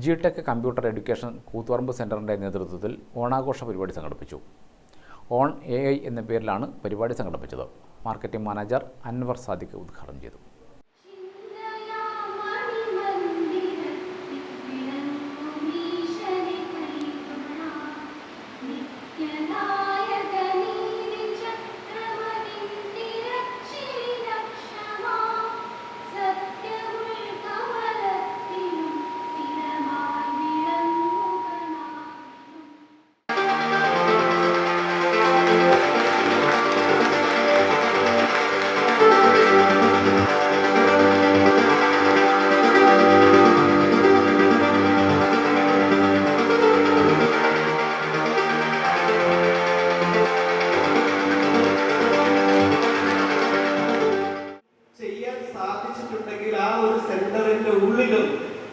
G tech computer education Kuthuparamba സെന്ററിന്റെ നേതൃത്വത്തിൽ ഓണാഘോഷ പരിപാടി സംഘടിപ്പിച്ചു. ഓൺ എ ഐ എന്ന പേരിലാണ് പരിപാടി സംഘടിപ്പിച്ചത്. മാർക്കറ്റിംഗ് മാനേജർ അൻവർ സാദിഖ് ഉദ്ഘാടനം ചെയ്തു. സെന്ററിന്റെ ഉള്ളിലും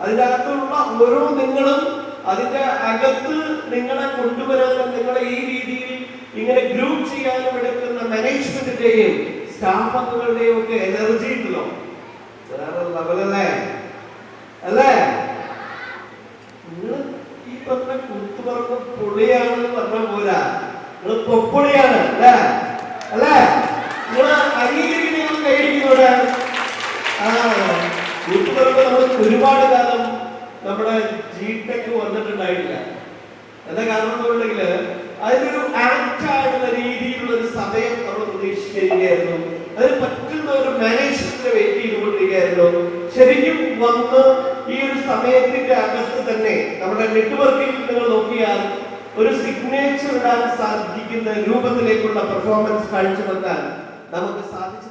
അതിനകത്തുള്ള ഓരോ നിങ്ങളും അതിന്റെ അകത്ത് നിങ്ങളെ കൊണ്ടുവരാനും നിങ്ങളെ ഈ രീതിയിൽ ഇങ്ങനെ ഗ്രൂപ്പ് ചെയ്യാനും എടുക്കുന്ന മാനേജ്മെന്റിന്റെയും സ്റ്റാഫ് അംഗങ്ങളുടെയും ഒക്കെ എനർജി ഉണ്ടല്ലോ. വേറെ ലെവലല്ലേ അല്ലേ? നിങ്ങൾ ഈ പറഞ്ഞ കുത്തുപറമ്പ് പൊളിയാണെന്ന് പറഞ്ഞ പോരാ. നിങ്ങൾ പൊപ്പൊളിയാണ് അല്ലേ? അല്ലേ? നിങ്ങൾ അംഗീകരിക്കുന്ന കൈ ആ കൂത്തുപറമ്പ് നമ്മൾ ഒരുപാട് കാലം നമ്മുടെ ജി ടെക് വന്നിട്ടുണ്ടായിട്ടില്ല. എന്താ കാരണം എന്നുണ്ടെങ്കിൽ അതിനൊരു ആക്ട് ആയിട്ടുള്ള രീതിയിലുള്ള ഒരു സമയം നമ്മൾ പ്രതീക്ഷിച്ചിരിക്കുകയായിരുന്നു. അതിന് പറ്റുന്ന ഒരു മാനേജ്മെന്റിനെ വെയിറ്റ് ചെയ്തുകൊണ്ടിരിക്കുകയായിരുന്നു. ശരിക്കും വന്ന് ഈ ഒരു സമയത്തിന്റെ അകത്ത് തന്നെ നമ്മുടെ നെറ്റ്വർക്കിൽ നിങ്ങൾ നോക്കിയാൽ ഒരു സിഗ്നേച്ചർ ഇടാൻ സാധിക്കുന്ന രൂപത്തിലേക്കുള്ള പെർഫോമൻസ് കാഴ്ചവെക്കാൻ നമുക്ക് സാധിച്ചിട്ടുണ്ട്.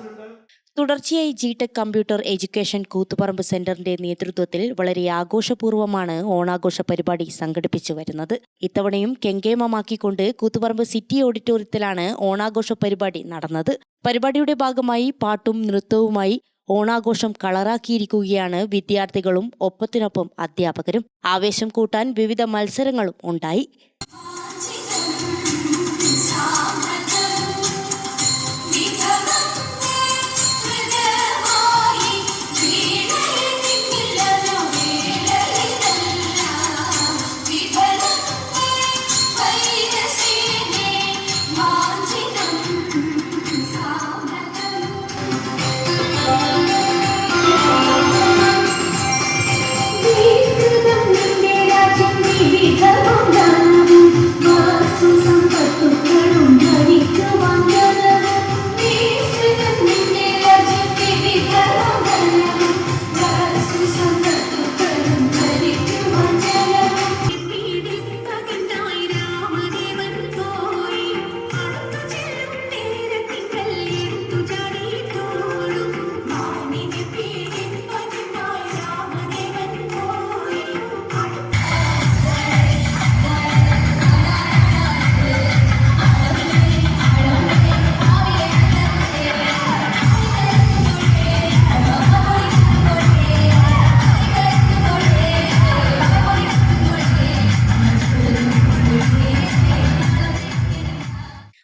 തുടർച്ചയായി G tech computer education Kuthuparamba സെന്ററിന്റെ നേതൃത്വത്തിൽ വളരെ ആഘോഷപൂർവമാണ് ഓണാഘോഷ പരിപാടി സംഘടിപ്പിച്ചു വരുന്നത്. ഇത്തവണയും കെങ്കേമമാക്കിക്കൊണ്ട് കൂത്തുപറമ്പ് സിറ്റി ഓഡിറ്റോറിയത്തിലാണ് ഓണാഘോഷ പരിപാടി നടന്നത്. പരിപാടിയുടെ ഭാഗമായി പാട്ടും നൃത്തവുമായി ഓണാഘോഷം കളറാക്കിയിരിക്കുകയാണ് വിദ്യാർത്ഥികളും ഒപ്പത്തിനൊപ്പം അധ്യാപകരും. ആവേശം കൂട്ടാൻ വിവിധ മത്സരങ്ങളും ഉണ്ടായി.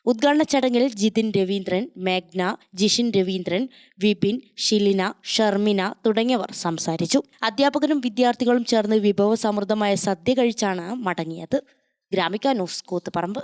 ഉദ്ഘാടന ചടങ്ങിൽ ജിതിൻ രവീന്ദ്രൻ മേഘ്ന ജിഷിൻ രവീന്ദ്രൻ വിപിൻ ഷിലിന ഷർമിന തുടങ്ങിയവർ സംസാരിച്ചു. അധ്യാപകരും വിദ്യാർത്ഥികളും ചേർന്ന് വിഭവസമൃദ്ധമായ സദ്യ കഴിച്ചാണ് മടങ്ങിയത്. ഗ്രാമിക ന്യൂസ് കൂത്തുപറമ്പ്.